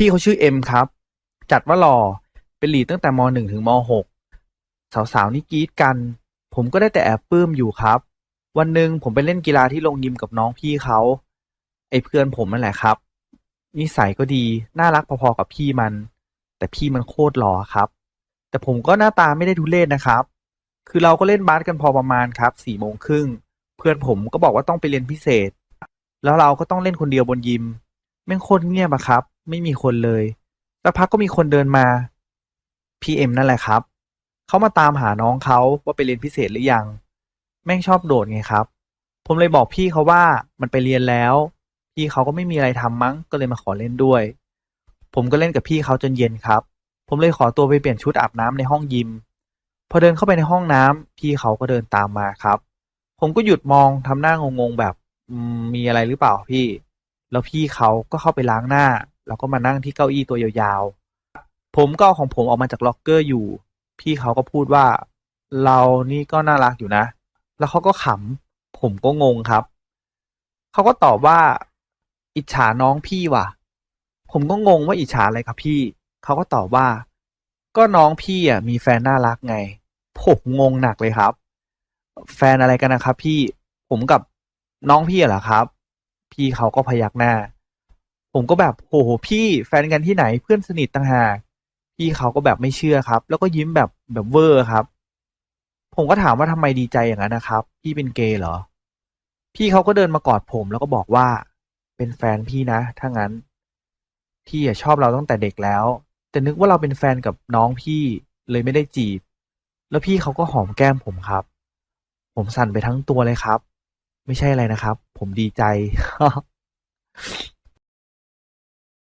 พี่เขาชื่อเอ็มครับ จัดว่าหล่อเป็นหลีดตั้งแต่มหนึ่งถึงมหกสาวๆนี่กรี๊ดกัน ผมก็ได้แต่แอบปลื้มอยู่ครับ วันหนึ่งผมไปเล่นกีฬาที่โรงยิมกับน้องพี่เขาไอ้เพื่อนผมนั่นแหละครับ นิสัยก็ดี น่ารักพอๆกับพี่มัน แต่พี่มันโคตรหล่อครับ แต่ผมก็หน้าตาไม่ได้ทุเรศนะครับ คือเราก็เล่นบาสกันพอประมาณครับสี่โมงครึ่งเพื่อนผมก็บอกว่าต้องไปเรียนพิเศษ แล้วเราก็ต้องเล่นคนเดียวบนยิมแม่งโคตรเงียบอะครับ ไม่มีคนเลยสักพักก็มีคนเดินมาพีเอ็มนั่นแหละครับ เขามาตามหาน้องเขาว่าไปเรียนพิเศษหรือยัง แม่งชอบโดดไงครับ ผมเลยบอกพี่เขาว่ามันไปเรียนแล้ว พี่เขาก็ไม่มีอะไรทำมั้ง ก็เลยมาขอเล่นด้วย ผมก็เล่นกับพี่เขาจนเย็นครับ ผมเลยขอตัวไปเปลี่ยนชุดอาบน้ำในห้องยิม พอเดินเข้าไปในห้องน้ำพี่เขาก็เดินตามมาครับ ผมก็หยุดมองทำหน้างงๆแบบมีอะไรหรือเปล่าพี่ แล้วพี่เขาก็เข้าไปล้างหน้า แล้วก็มานั่งที่เก้าอี้ตัวยาวๆ ผมก็ของผมออกมาจากล็อกเกอร์อยู่ พี่เขาก็พูดว่า เรานี่ก็น่ารักอยู่นะ แล้วเขาก็ขำผมก็งงครับ เขาก็ตอบว่า อิจฉาน้องพี่ว่ะ ผมก็งงว่าอิจฉาอะไรครับพี่ เขาก็ตอบว่า ก็น้องพี่อะมีแฟนน่ารักไง ผมงงหนักเลยครับ แฟนอะไรกันนะครับ พี่ ผมกับน้องพี่เหรอครับ พี่เขาก็พยักหน้า ผมก็แบบโหพี่แฟนกันที่ไหนเพื่อนสนิทต่างหากพี่เขาก็แบบไม่เชื่อครับ แล้วก็ยิ้มแบบแบบเวอร์ครับ ผมก็ถามว่าทำไมดีใจอย่างนั้นนะครับ พี่เป็นเกย์เหรอ พี่เขาก็เดินมากอดผมแล้วก็บอกว่า เป็นแฟนพี่นะถ้างั้น พี่ชอบเราตั้งแต่เด็กแล้ว แต่นึกว่าเราเป็นแฟนกับน้องพี่เลยไม่ได้จีบ แล้วพี่เขาก็หอมแก้มผมครับ ผมสั่นไปทั้งตัวเลยครับ ไม่ใช่อะไรนะครับ ผมดีใจ